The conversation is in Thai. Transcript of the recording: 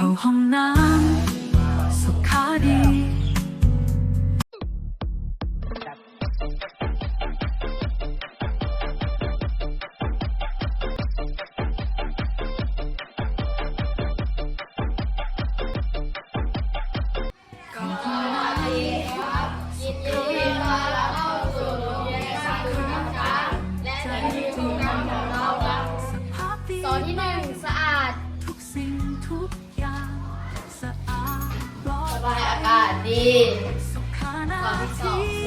เข้าห้องน้ำสุขาดีตอนที่หนึ่งสะอาด ทุกสิ่งทุกอย่างสะอาดปลอดสบายอากาศดีสุขานาตอนที่สองทีสะ ดวก